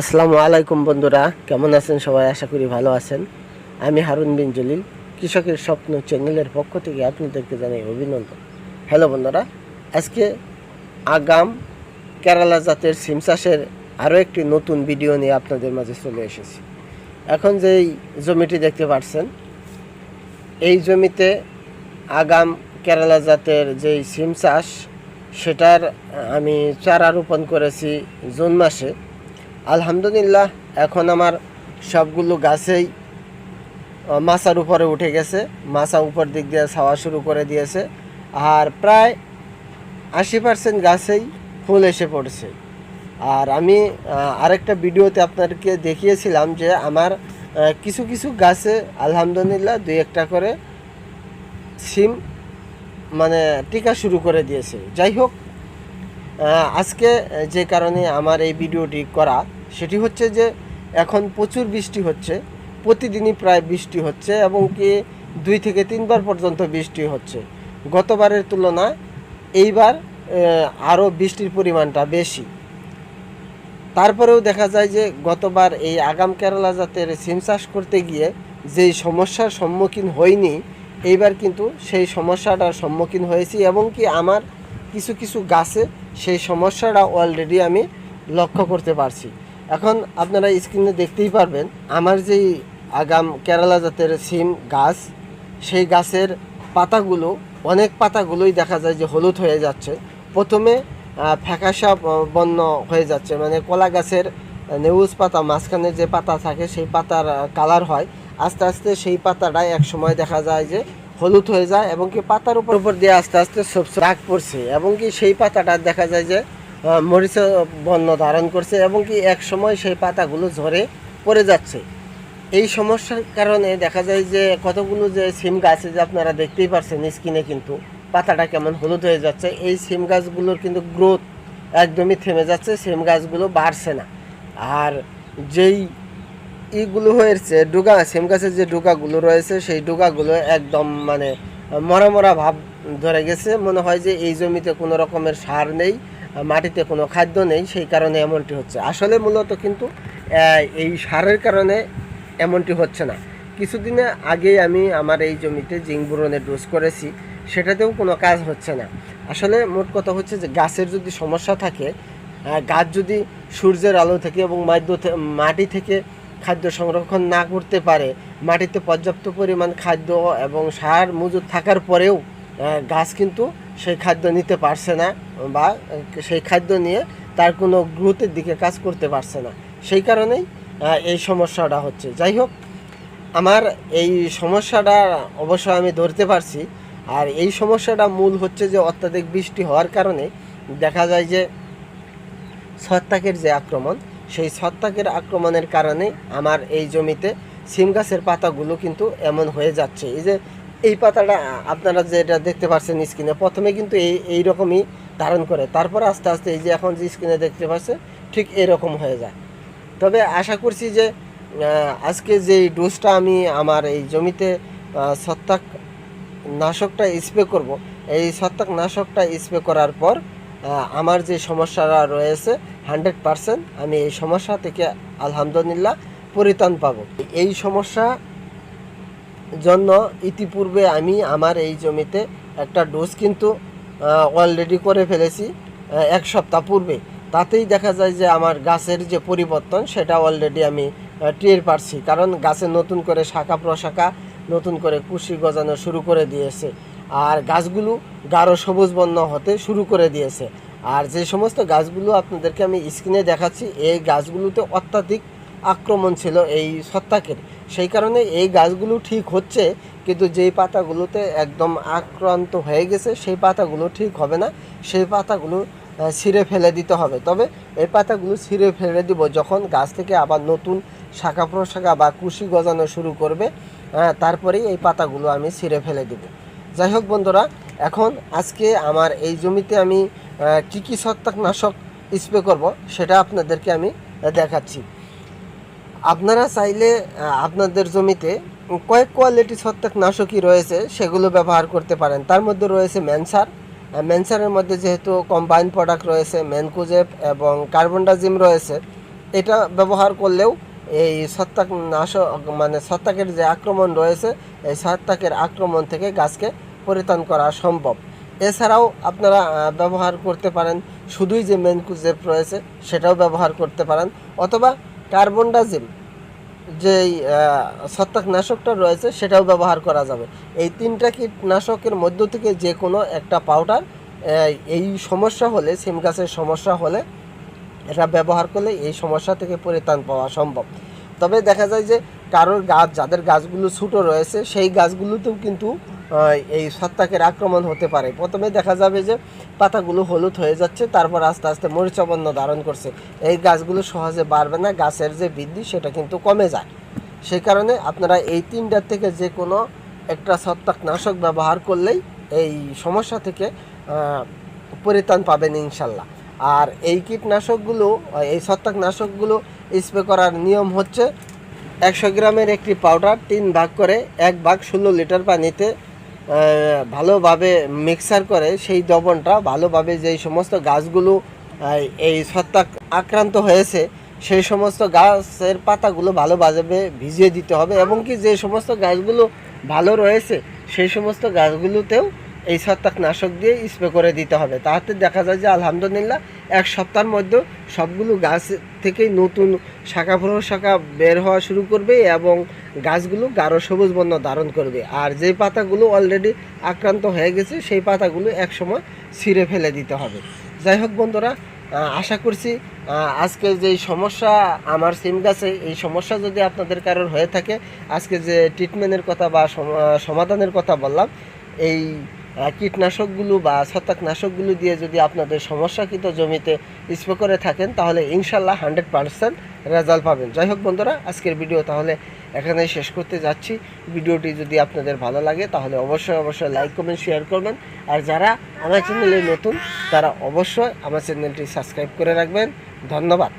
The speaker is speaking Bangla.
আসসালামু আলাইকুম বন্ধুরা, কেমন আছেন সবাই? আশা করি ভালো আছেন। আমি হারুন বিন জলিল, কৃষকের স্বপ্ন চ্যানেলের পক্ষ থেকে আপনাদেরকে জানাই অভিনন্দন। হ্যালো বন্ধুরা, আজকে আগাম কেরালা জাতের সিম চাষের আরও একটি নতুন ভিডিও নিয়ে আপনাদের মাঝে চলে এসেছি। এখন যেই জমিটি দেখতে পাচ্ছেন, এই জমিতে আগাম কেরালা জাতের যেই সিম চাষ, সেটার আমি চারা রোপণ করেছি জুন মাসে। আলহামদুলিল্লাহ, এখন আমার সবগুলো গাছেই মাচার উপরে উঠে গেছে। মাচা উপর দিক দিয়ে ছাওয়া শুরু করে দিয়েছে। আর প্রায় আশি পার্সেন্ট গাছেই ফুল এসে পড়ছে। আর আমি আরেকটা ভিডিওতে আপনাদেরকে দেখিয়েছিলাম যে আমার কিছু কিছু গাছে আলহামদুলিল্লাহ দুই একটা করে সিম মানে টিকা শুরু করে দিয়েছে। যাই হোক আজকে যে কারণে আমার এই ভিডিওটি করা সেটি হচ্ছে যে এখন প্রচুর বৃষ্টি হচ্ছে, প্রতিদিনই প্রায় বৃষ্টি হচ্ছে এবং কি দুই থেকে তিনবার পর্যন্ত বৃষ্টি হচ্ছে। গতবারের তুলনায় এইবার আরও বৃষ্টির পরিমাণটা বেশি। তারপরেও দেখা যায় যে গতবার এই আগাম কেরালা জাতের সিম চাষ করতে গিয়ে যেই সমস্যার সম্মুখীন হইনি, এইবার কিন্তু সেই সমস্যাটার সম্মুখীন হয়েছি এবং কি আমার কিছু কিছু গাছে সেই সমস্যাটা অলরেডি আমি লক্ষ্য করতে পারছি। এখন আপনারা স্ক্রিনে দেখতেই পারবেন, আমার যেই আগাম কেরালা জাতের সিম গাছ, সেই গাছের পাতাগুলো, অনেক পাতাগুলোই দেখা যায় যে হলুদ হয়ে যাচ্ছে। প্রথমে ফ্যাকাশা বর্ণ হয়ে যাচ্ছে মানে কলা গাছের নেউজ পাতা, মাঝখানে যে পাতা থাকে সেই পাতার কালার হয়। আস্তে আস্তে সেই পাতাটা এক সময় দেখা যায় যে হলুদ হয়ে যায় এবং কি পাতার উপর উপর দিয়ে আস্তে আস্তে সব রাগ পড়ছে এবং কি সেই পাতাটা দেখা যায় যে মরিচ বর্ণ ধারণ করছে এবং কি এক সময় সেই পাতাগুলো ঝরে পড়ে যাচ্ছে। এই সমস্যার কারণে দেখা যায় যে কতগুলো যে সিম গাছ যে আপনারা দেখতেই পারছেন স্কিনে কিন্তু পাতাটা কেমন হলুদ হয়ে যাচ্ছে। এই সিম গাছগুলোর কিন্তু গ্রোথ একদমই থেমে যাচ্ছে, সিম গাছগুলো বাড়ছে না। আর যেই ইগুলো হয়েছে, ডুগা, সিম গাছের যে ডুগাগুলো রয়েছে, সেই ডুগাগুলো একদম মানে মরা মরা ভাব ধরে গেছে। মনে হয় যে এই জমিতে কোনো রকমের সার নেই। মাটিতে কোনো খাদ্য নেই, সেই কারণে এমনটি হচ্ছে। আসলে মূলত কিন্তু এই সারের কারণে এমনটি হচ্ছে না। কিছুদিনে আগেই আমি আমার এই জমিতে জিঙ্ক বোরনের ডোজ করেছি, সেটাতেও কোনো কাজ হচ্ছে না। আসলে মোট কথা হচ্ছে যে, গাছের যদি সমস্যা থাকে গাছ যদি সূর্যের আলো থেকে এবং মাটি থেকে খাদ্য সংরক্ষণ না করতে পারে, মাটিতে পর্যাপ্ত পরিমাণ খাদ্য এবং সার মজুদ থাকার পরেও গাছ কিন্তু সেই খাদ্য নিতে পারছে না বা সেই খাদ্য নিয়ে তার কোনো গ্রোথের দিকে কাজ করতে পারছে না। সেই কারণেই এই সমস্যাটা হচ্ছে। যাই হোক, আমার এই সমস্যাটা অবশ্য আমি ধরতে পারছি। আর এই সমস্যাটা মূল হচ্ছে যে অত্যাধিক বৃষ্টি হওয়ার কারণে দেখা যায় যে ছত্রাকের যে আক্রমণ, সেই ছত্রাকের আক্রমণের কারণে আমার এই জমিতে সিম গাছের পাতাগুলো কিন্তু এমন হয়ে যাচ্ছে। এই যে এই পাতাটা আপনারা যেটা দেখতে পাচ্ছেন স্ক্রিনে, প্রথমে কিন্তু এই এই রকমই ধারণ করে। তারপর আস্তে আস্তে এই যে এখন যে স্ক্রিনে দেখতে পাচ্ছেন, ঠিক এরকম হয়ে যায়। তবে আশা করছি যে আজকে যে ডোজটা আমি আমার এই জমিতে ছত্রাক নাশকটা স্প্রে করব, এই ছত্রাক নাশকটা স্প্রে করার পর আমার যে সমস্যাটা রয়েছে, হান্ড্রেড পারসেন্ট আমি এই সমস্যা থেকে আলহামদুলিল্লাহ পরিত্রাণ পাবো। এই সমস্যা জন্য ইতিপূর্বে আমি আমার এই জমিতে একটা ডোজ কিন্তু অলরেডি করে ফেলেছি এক সপ্তাহ পূর্বে। তাতেই দেখা যায় যে আমার গাছের যে পরিবর্তন, সেটা অলরেডি আমি টের পারছি। কারণ গাছে নতুন করে শাখা প্রশাখা, নতুন করে কুশি গজানো শুরু করে দিয়েছে। আর গাছগুলো গাঢ় সবুজ বর্ণ হতে শুরু করে দিয়েছে। আর যে সমস্ত গাছগুলো আপনাদেরকে আমি স্ক্রিনে দেখাচ্ছি, এই গাছগুলোতে অত্যাধিক আক্রমণ ছিল এই ছত্রাকের সেই কারণে এই গাছগুলো ঠিক হচ্ছে, কিন্তু যেই পাতাগুলোতে একদম আক্রান্ত হয়ে গেছে, সেই পাতাগুলো ঠিক হবে না। সেই পাতাগুলো ছিঁড়ে ফেলে দিতে হবে। তবে এই পাতাগুলো ছিঁড়ে ফেলে দিব যখন গাছ থেকে আবার নতুন শাখা প্রশাখা বা কুশি গজানো শুরু করবে হ্যাঁ তারপরেই এই পাতাগুলো আমি ছিঁড়ে ফেলে দিব। যাই হোক বন্ধুরা, এখন আজকে আমার এই জমিতে আমি কী কি ছত্রাকনাশক স্প্রে করব সেটা আপনাদেরকে আমি দেখাচ্ছি। আপনারা চাইলে আপনাদের জমিতে কয়েক কোয়ালিটি ছত্রাকনাশকই রয়েছে, সেগুলো ব্যবহার করতে পারেন। তার মধ্যে রয়েছে ম্যানসার। ম্যানসারের মধ্যে যেহেতু কম্বাইন প্রোডাক্ট রয়েছে ম্যানকুজেপ এবং কার্বনডাজিম রয়েছে, এটা ব্যবহার করলেও এই ছত্রাক নাশক মানে ছত্রাকের যে আক্রমণ রয়েছে, এই ছত্রাকের আক্রমণ থেকে গাছকে পরিত্রাণ করা সম্ভব। এছাড়াও আপনারা ব্যবহার করতে পারেন, শুধুই যে মেনকুজেপ রয়েছে, সেটাও ব্যবহার করতে পারেন। অথবা কার্বনডাজিম যেই আহ, ছত্রাকনাশকটা রয়েছে সেটাও ব্যবহার করা যাবে। এই তিনটা কীটনাশকের মধ্য থেকে যে কোনো একটা পাউডার এই সমস্যা হলে সিম গাছের সমস্যা হলে এটা ব্যবহার করলে এই সমস্যা থেকে পরিত্রাণ পাওয়া সম্ভব। তবে দেখা যায় যে কারোর গাছ যাদের গাছগুলো ছোটো রয়েছে সেই গাছগুলোতেও কিন্তু এই ছত্রাকের আক্রমণ হতে পারে। প্রথমে দেখা যাবে যে পাতাগুলো হলুদ হয়ে যাচ্ছে, তারপর আস্তে আস্তে মরিচাবন্য ধারণ করছে। এই গাছগুলো সহজে বাড়বে না, গাছের যে বৃদ্ধি সেটা কিন্তু কমে যায়। সেই কারণে আপনারা এই তিনটার থেকে যে কোনো একটা ছত্রাকনাশক ব্যবহার করলেই এই সমস্যা থেকে পরিত্রাণ পাবেন ইনশাল্লাহ। আর এই কীটনাশকগুলো, এই ছত্রাকনাশকগুলো স্প্রে করার নিয়ম হচ্ছে একশো গ্রামের একটি পাউডার তিন ভাগ করে এক ভাগ ষোলো লিটার পানিতে ভালোভাবে মিক্সার করে সেই দবনটা ভালোভাবে যেই সমস্ত গাছগুলো এই ছত্রাক আক্রান্ত হয়েছে, সেই সমস্ত গাছের পাতাগুলো ভালোভাবে ভিজিয়ে দিতে হবে এবং কি যে সমস্ত গাছগুলো ভালো রয়েছে, সেই সমস্ত গাছগুলোতেও এই ছত্রাকনাশক দিয়ে স্প্রে করে দিতে হবে। তাতে দেখা যায় যে আলহামদুলিল্লাহ এক সপ্তাহের মধ্যে সবগুলো গাছ থেকেই নতুন শাখা শাখা বের হওয়া শুরু করবে এবং গাছগুলো গাঢ় সবুজ বর্ণ ধারণ করবে। আর যে পাতাগুলো অলরেডি আক্রান্ত হয়ে গেছে, সেই পাতাগুলো একসময় ছিঁড়ে ফেলে দিতে হবে। যাই হোক বন্ধুরা আশা করছি আজকে যে সমস্যা আমার সিম গাছে, এই সমস্যা যদি আপনাদের কারোর হয়ে থাকে, আজকে যে ট্রিটমেন্টের কথা বা সমাধানের কথা বললাম, এই কীটনাশকগুলো বা ছত্রাকনাশকগুলো দিয়ে যদি আপনাদের সমস্যাকৃত জমিতে স্প্রে করে থাকেন, তাহলে ইনশাল্লাহ হান্ড্রেড পার্সেন্ট রেজাল্ট পাবেন। যাই হোক বন্ধুরা, আজকের ভিডিও তাহলে এখানেই শেষ করতে যাচ্ছি। ভিডিওটি যদি আপনাদের ভালো লাগে, তাহলে অবশ্যই অবশ্যই লাইক, কমেন্ট, শেয়ার করবেন। আর যারা আমার চ্যানেলে নতুন, তারা অবশ্যই আমার চ্যানেলটি সাবস্ক্রাইব করে রাখবেন। ধন্যবাদ।